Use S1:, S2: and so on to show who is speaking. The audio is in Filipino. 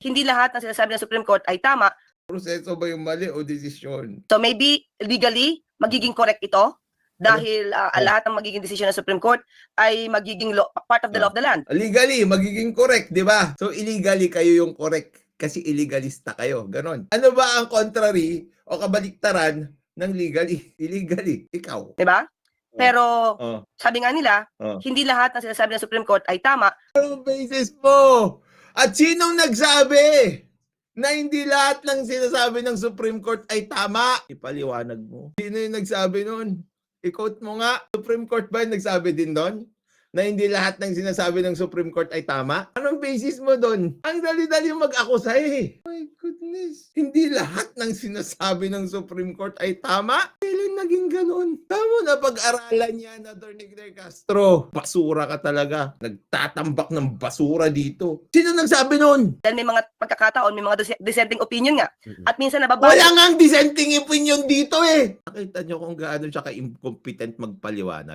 S1: hindi lahat ng sinasabi ng Supreme Court ay tama.
S2: Proseso ba yung mali o desisyon?
S1: So maybe legally, magiging correct ito dahil ah,
S2: Oh.
S1: lahat ng magiging decision ng Supreme Court ay magiging law- part of the law of the land.
S2: Legally, magiging correct, di ba? So, illegally kayo yung correct kasi illegalista kayo. Ganon. Ano ba ang contrary o kabaliktaran ng legally? Illegally. Ikaw.
S1: Di ba? Pero
S2: Oh.
S1: sabi nga nila,
S2: Oh.
S1: hindi lahat ng sinasabi ng Supreme Court ay tama.
S2: Anong basis mo? At sinong nagsabi na hindi lahat ng sinasabi ng Supreme Court ay tama? Ipaliwanag mo. Sino yung nagsabi nun? I-quote mo nga. Supreme Court ba yung nagsabi din doon? Na hindi lahat ng sinasabi ng Supreme Court ay tama? Anong basis mo doon? Ang dali-dali mag-akusa eh. My goodness. Hindi lahat ng sinasabi ng Supreme Court ay tama? Kailan naging ganun? Tama na pag-aralan yan, Atty. Claire Castro. Basura ka talaga. Nagtatambak ng basura dito. Sino nagsabi nun?
S1: Dahil may mga pagkakataon, may mga dis- dissenting opinion nga. At minsan nababasa.
S2: Wala nga ang dissenting opinion dito eh. Nakita nyo kung gaano siya ka-incompetent magpaliwanag.